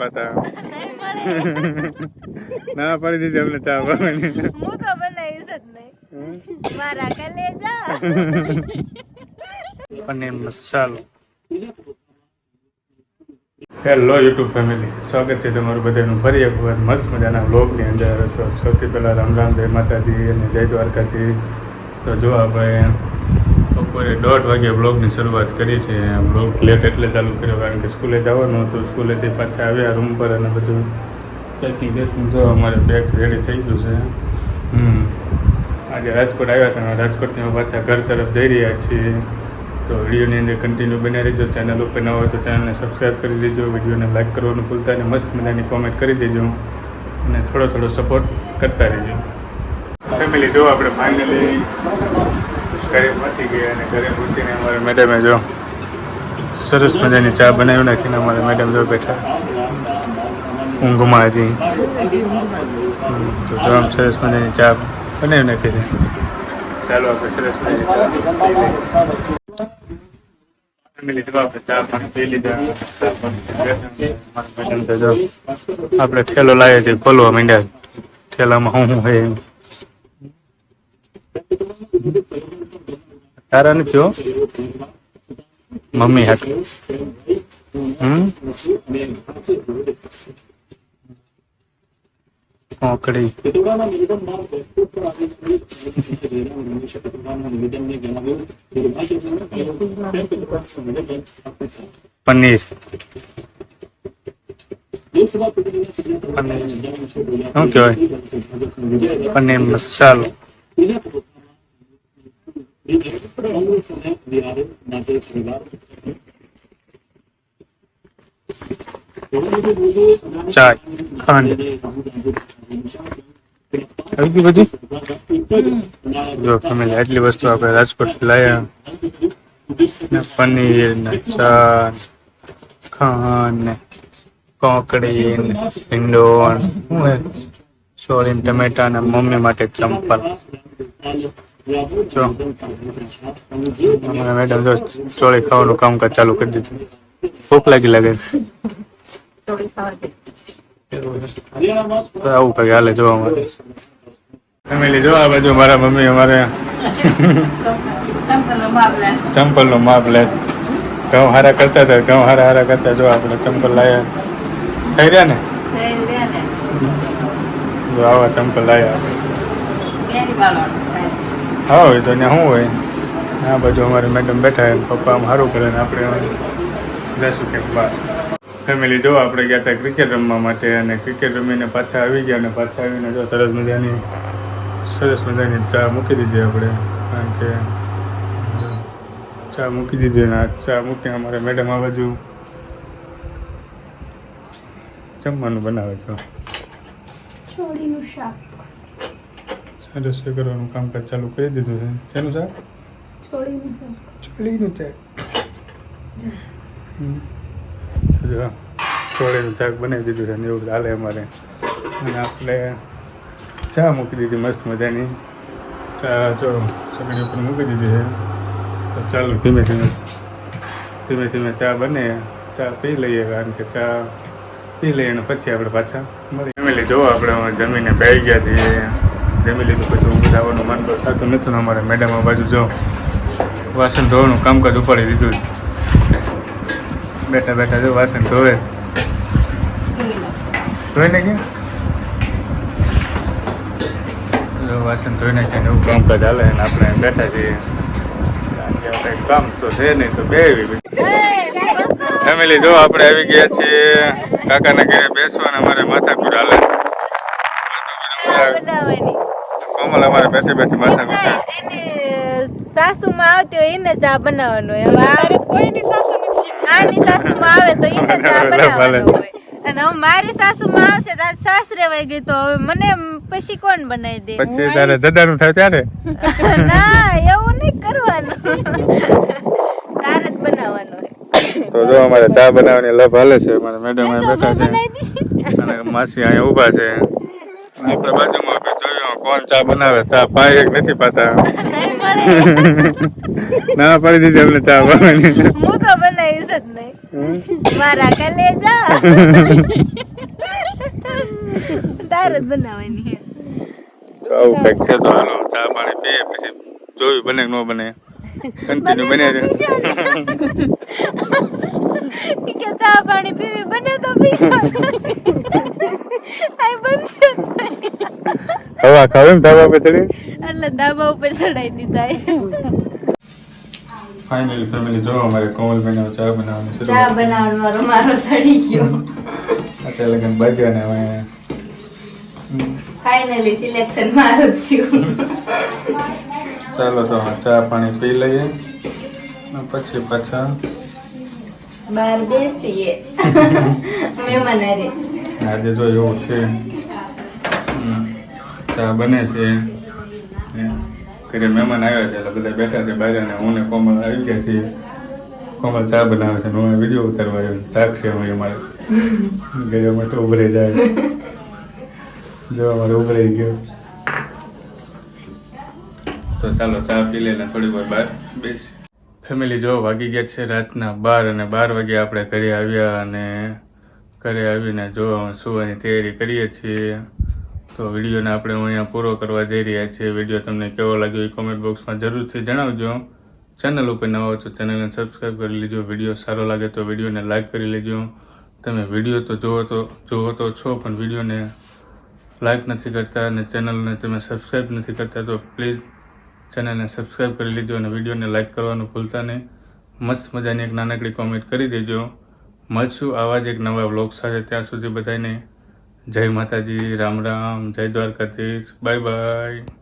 પાતા ના પડી દીધી અમને ચા પાવાની. હું તો બનાવીશ જ નહીં. મારા કલેજા અને મસાલો. હેલો યુટ્યુબ ફેમિલી સ્વાગત છે તમારું બધાનું. ફરી એક વખત મસ્ત મજાના બ્લોગની અંદર. તો સૌથી પહેલાં રામ રામ જય માતાજી અને જય દ્વારકાજી. તો જો આપણે બપોરે દોઢ વાગે બ્લોગની શરૂઆત કરી છે. બ્લોગ લેટ એટલે ચાલુ કર્યો કારણ કે સ્કૂલે જવાનું હતું. સ્કૂલેથી પાછા આવ્યા રૂમ પર અને બધું પેકિંગ બેકિંગ જો અમારે બેગ રેડી થઈ ગયું છે. હમ. આજે રાજકોટ આવ્યા હતા રાજકોટથી અમે પાછા ઘર તરફ જઈ રહ્યા છીએ. તો વિડીયોની અંદર કન્ટિન્યુ બનાવી રહેજો. ચેનલ ઉપર ન હોય તો ચેનલને સબસ્ક્રાઈબ કરી દેજો. વિડીયોને લાઈક કરવાનું ભૂલતા અને મસ્ત મજાની કોમેન્ટ કરી દેજો. અને થોડો થોડો સપોર્ટ કરતા રહેજો. ફેમિલી જો આપણે ફાઇનલી ઘરે પહોંચી ગયા અને ઘરે પહોંચીને અમારે મેડમે જો સરસ મજાની ચા બનાવી નાખીને અમારે મેડમ જો બેઠા. ઊંઘમાં હજી તો સરસ મજાની ચા બનાવી નાખી છે. ચાલો આપણે સરસ મજાની ચા આપણે ઠેલો લાવીએ છીએ ખોલવા માંડ્યા ઠેલામાં હું હોય એમ. તારા નથી હો મમ્મી હાથ હમ કોકડી પનીર પનીર શું કહેવાય પનીર મસાલો ચાય ખાંડ. આવી ગયું બધું? જો ફેમિલી આટલી વસ્તુ આપણે રાજકોટથી લાયા. ને પનીર ને ચા ખાંડ ને કોકડી ને ભીંડો સોરી ટમેટા ને મમ્મી માટે ચંપલ મેડમ જો ચોળી ખાવાનું કામકાજ ચાલુ કરી દીધું. ભૂખ લાગી લાગે. આવું કઈ હાલે જોવા માટે. ફેમિલી જો આ બાજુ મારા મમ્મી અમારે. ચંપલ નો માપ લે. ઘઉં હારા કરતા હતા, ઘઉં હારા હારા કરતા જો આપણે ચંપલ લાયા. થઈ રહ્યા ને? જો આવા ચંપલ લાયા. હા, હોય તો ત્યાં શું હોય? આ બાજુ અમારે મેડમ બેઠા પપ્પા આમ સારું કરે ને આપણે જશું કે બહાર. ફેમિલી જો, આપણે ગયા હતા ક્રિકેટ રમવા માટે અને ક્રિકેટ રમીને પાછા આવી ગયા અને પાછા આવીને જો સરસ મજાની સરસ મજાની ચા મૂકી દીધી આપણે. કારણ કે ચા મૂકી દીધી ને ચા મૂકીને અમારે મેડમ આ બાજુ જમવાનું બનાવે છે. છોડીનું શાક. રસોઈ કરવાનું કામકાજ ચાલુ કરી દીધું છે. શેનું શાક છોડીનું શાક ચોળીનું શાક ચોળીનું શાક બનાવી દીધું છે ને એવું હાલે અમારે. અને આપણે ચા મૂકી દીધી મસ્ત મજાની. ચા જો સગડી ઉપર મૂકી દીધી છે. તો ચાલો ધીમે ધીમે ધીમે ધીમે ચા બને. ચા પી લઈએ કારણ કે ચા પી લઈએ અને પછી આપણે પાછા મળી ફેમિલી જોવો આપણે જમીને બેસી ગયા છીએ. જમી લીધું પછી ઊંઘ આવવાનું મન તો થતું નથી અમારે. મેડમ આ બાજુ જો વાસણ ધોવાનું કામકાજ ઉપાડી દીધું બેઠા બેઠા જો વાસણ ધોવે. ધોઈ નાખ્યા? વાસણ ધોઈ નાખ્યા એવું કામકાજ હાલે ને આપણે બેઠા છીએ. કારણ કામ તો છે નહીં તો બે ફેમિલી, જો આપણે આવી ગયા છીએ કાકાના ઘરે બેસવાના. અમારે માથાકૂટ હાલે. બનાવવાની કોમલ અમારે બેઠી બેઠી માથાકૂટ છે જેને આવતી હોય એને ચા બનાવવાનું હોય. હવે આ કોઈની સાસુ આની સાસુમાં આવે તો એને ચા. બનાવવાનું હોય. અને હવે મારી સાસુમાં આવશે તો સાસરે વહી ગઈ તો હવે મને પછી કોણ બનાવી દે? પછી તારે જદાનું થાય ત્યારે? ના એવું નહીં કરવાનું. તારે જ બનાવવાનું તો જો અમારે ચા બનાવવાની લભ હાલે છે. અમારે મેડમ અહીંયા બેઠા છે. અને માસી અહીંયા ઊભા છે. આપણે બાજુમાં કોણ ચા બનાવે? ચા પાય એક નથી પાતા. ના પડી દીધી અમને ચા બનાવી હું તો બનાવીશ જ નહીં. મારા કલેજા તાર જ બનાવવાની તો આવું કંઈક છે તો હાલો ચા પાણી પીએ પછી જોયું બને કે ન બને. કન્ટિન્યુ બને કે ચા પાણી પીવી બને તો પીશો. આઈ બનશે. હવા ખાવે ને ધાબા પર ચડી એટલે ધાબા ઉપર ચડાઈ દીધા. ફાઇનલી ફેમિલી જો અમારે કોમલ બનાવ ચા બનાવવાનું શરૂ ચા બનાવવાનો મારો મારો સડી ગયો. અત્યારે લગન બાજ્યા ને હવે. ફાઇનલી સિલેક્શન મારું થયું. ચાલો તો ચા પાણી પી લઈએ પછી પાછા બહાર બેસીએ. હારે. આજે જો એવું છે. ચા બને છે. ઘરે મહેમાન આવ્યા છે એટલે બધા બેઠા છે બહાર અને હું ને કોમલ આવી ગયા છીએ. કોમલ ચા બનાવે છે હું વીડિયો ઉતારવા આવ્યો. ચાક છે હું અમારે. ઘરે તો ઉભરાઈ જાય. જો અમારે ઉભરાઈ ગયો. તો ચાલો ચા પી લઈને થોડી વાર બહાર બેસી ફેમિલી જો વાગી ગયા છે રાતના બાર અને બાર વાગે આપણે ઘરે આવ્યા અને ઘરે આવીને જો સુવાની તૈયારી કરીએ છીએ. તો વિડીયોને આપણે અહીંયા પૂરો કરવા જઈ રહ્યા છીએ. વીડિયો તમને કેવો લાગ્યો એ કોમેન્ટ બોક્સમાં જરૂરથી જણાવજો. ચેનલ ઉપર નવા તો ચેનલને સબસ્ક્રાઈબ કરી લેજો. વીડિયો સારો લાગે તો વિડીયોને લાઇક કરી લેજો. તમે વીડિયો તો જુઓ તો જુઓ તો છો, પણ વિડીયોને લાઇક નથી કરતા અને ચેનલને તમે સબસ્ક્રાઈબ નથી કરતા તો પ્લીઝ ચેનલને સબસ્ક્રાઈબ કરી લેજો અને વિડીયોને લાઇક કરવાનું ભૂલતા નહીં. મસ્ત મજાની એક નાનકડી કોમેન્ટ કરી દેજો. મળશું આવા જ એક નવા બ્લોગ સાથે. ત્યાં સુધી બધાને જય માતાજી રામ રામ જય દ્વારકાધીશ બાય બાય.